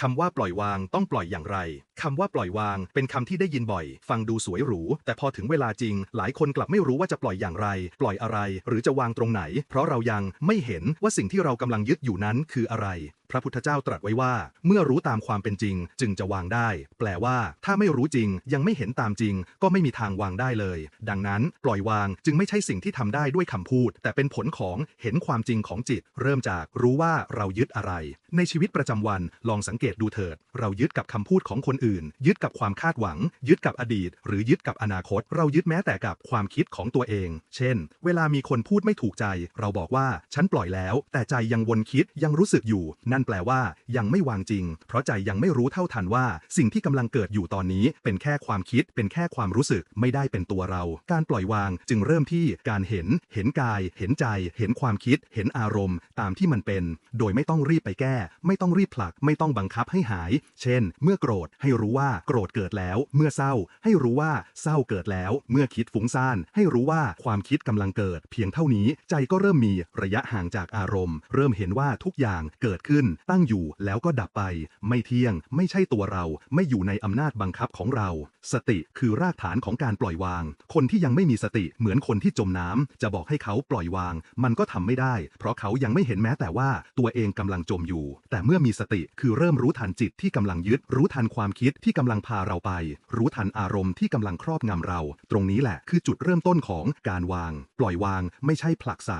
คำว่าปล่อยวางต้องปล่อยอย่างไร คำว่าปล่อยวาง เป็นคำที่ได้ยินบ่อย ฟังดูสวยหรู แต่พอถึงเวลาจริง หลายคนกลับไม่รู้ว่าจะปล่อยอย่างไร ปล่อยอะไร หรือจะวางตรงไหน เพราะเรายังไม่เห็นว่าสิ่งที่เรากำลังยึดอยู่นั้นคืออะไรพระพุทธเจ้าตรัสไว้ว่า เมื่อรู้ตามความเป็นจริง จึงจะวางได้ แปลว่า ถ้าไม่รู้จริง ยังไม่เห็นตามจริง ก็ไม่มีทางวางได้เลย ดังนั้น ปล่อยวางจึงไม่ใช่สิ่งที่ทำได้ด้วยคำพูด แต่เป็นผลของเห็นความจริงของจิต เริ่มจากรู้ว่าเรายึดอะไร ในชีวิตประจำวันลองสังเกตดูเถิด เรายึดกับคำพูดของคนอื่นยึดกับความคาดหวัง ยึดกับอดีต หรือยึดกับอนาคต เรายึดแม้แต่กับความคิดของตัวเอง เช่น เวลามีคนพูดไม่ถูกใจ เราบอกว่าฉันปล่อยแล้ว แต่ใจยังวนคิดยังรู้สึกอยู่ นั่นแปลว่า ยังไม่วางจริง เพราะใจยังไม่รู้เท่าทันว่า สิ่งที่กำลังเกิดอยู่ตอนนี้ เป็นแค่ความคิด เป็นแค่ความรู้สึก ไม่ได้เป็นตัวเรา การปล่อยวางจึงเริ่มที่การเห็น เห็นกาย เห็นใจ เห็นความคิด เห็นอารมณ์ ตามที่มันเป็น โดยไม่ต้องรีบไปแก้ ไม่ต้องรีบผลัก ไม่ต้องบังคับให้หาย เช่น เมื่อโกรธให้รู้ว่าโกรธเกิดแล้ว เมื่อเศร้า ให้รู้ว่าเศร้าเกิดแล้ว เมื่อคิดฟุ้งซ่าน ให้รู้ว่าความคิดกำลังเกิด เพียงเท่านี้ใจก็เริ่มมีระยะห่างจากอารมณ์ เริ่มเห็นว่าทุกอย่างเกิดขึ้น ตั้งอยู่แล้วก็ดับไป ไม่เที่ยง ไม่ใช่ตัวเรา ไม่อยู่ในอำนาจบังคับของเรา สติคือรากฐานของการปล่อยวาง คนที่ยังไม่มีสติเหมือนคนที่จมน้ำจะบอกให้เขาปล่อยวาง มันก็ทำไม่ได้ เพราะเขายังไม่เห็นแม้แต่ว่าตัวเองกำลังจมอยู่ แต่เมื่อมีสติคือเริ่มรู้ทันจิตที่กำลังยึดรู้ทันความคิดที่กำลังพาเราไป รู้ทันอารมณ์ที่กำลังครอบงำเรา ตรงนี้แหละคือจุดเริ่มต้นของการวาง ปล่อยวางไม่ใช่ผลักไส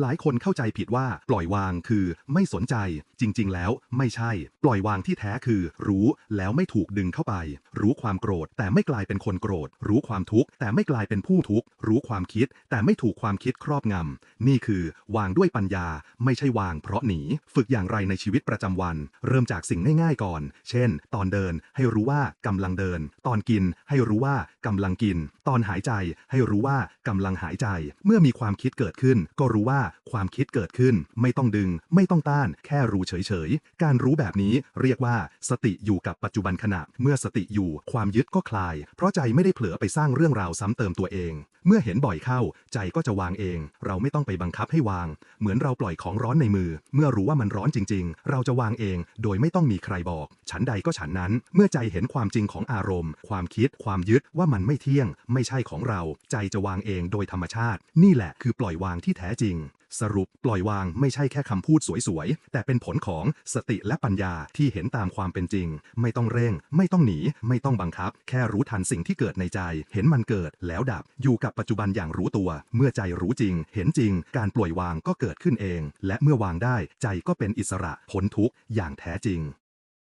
หลายคนเข้าใจผิดว่า ปล่อยวางคือไม่สนใจ จริง ๆ แล้วไม่ใช่ ปล่อยวางที่แท้คือ รู้แล้วไม่ถูกดึงเข้าไป รู้ความโกรธ แต่ไม่กลายเป็นคนโกรธ รู้ความทุกข์ แต่ไม่กลายเป็นผู้ทุกข์ รู้ความคิด แต่ไม่ถูกความคิดครอบงำนี่คือ วางด้วยปัญญา ไม่ใช่วางเพราะหนี ฝึกอย่างไรในชีวิตประจำวัน เริ่มจากสิ่งง่ายๆก่อน เช่น ตอนเดินให้รู้ว่ากำลังเดิน ตอนกินให้รู้ว่ากำลังกิน ตอนหายใจให้รู้ว่ากำลังหายใจ เมื่อมีความคิดเกิดขึ้น ก็รู้ว่าความคิดเกิดขึ้น ไม่ต้องดึง ไม่ต้องต้าน แค่รู้เฉยๆ การรู้แบบนี้เรียกว่า สติอยู่กับปัจจุบันขณะ เมื่อสติอยู่ความยึดก็คลาย เพราะใจไม่ได้เผลอไปสร้างเรื่องราวซ้ำเติมตัวเอง เมื่อเห็นบ่อยเข้า ใจก็จะวางเอง เราไม่ต้องไปบังคับให้วาง เหมือนเราปล่อยของร้อนในมือ เมื่อรู้ว่ามันร้อนจริง ๆ เราจะวางเอง โดยไม่ต้องมีใครบอก ฉันใดก็ฉันนั้น เมื่อใจเห็นความจริงของอารมณ์ ความคิด ความยึดว่ามันไม่เที่ยง ไม่ใช่ของเรา ใจจะวางเองโดยธรรมชาติ นี่แหละคือปล่อยวางที่แท้จริง สรุปปล่อยวางไม่ใช่แค่คำพูดสวยๆ แต่เป็นผลของสติและปัญญาที่เห็นตามความเป็นจริง ไม่ต้องเร่ง ไม่ต้องหนี ไม่ต้องบังคับ แค่รู้ทันสิ่งที่เกิดในใจ เห็นมันเกิด แล้วดับ อยู่กับปัจจุบันอย่างรู้ตัว เมื่อใจรู้จริง เห็นจริง การปล่อยวางก็เกิดขึ้นเอง และเมื่อวางได้ ใจก็เป็นอิสระ พ้นทุกข์อย่างแท้จริง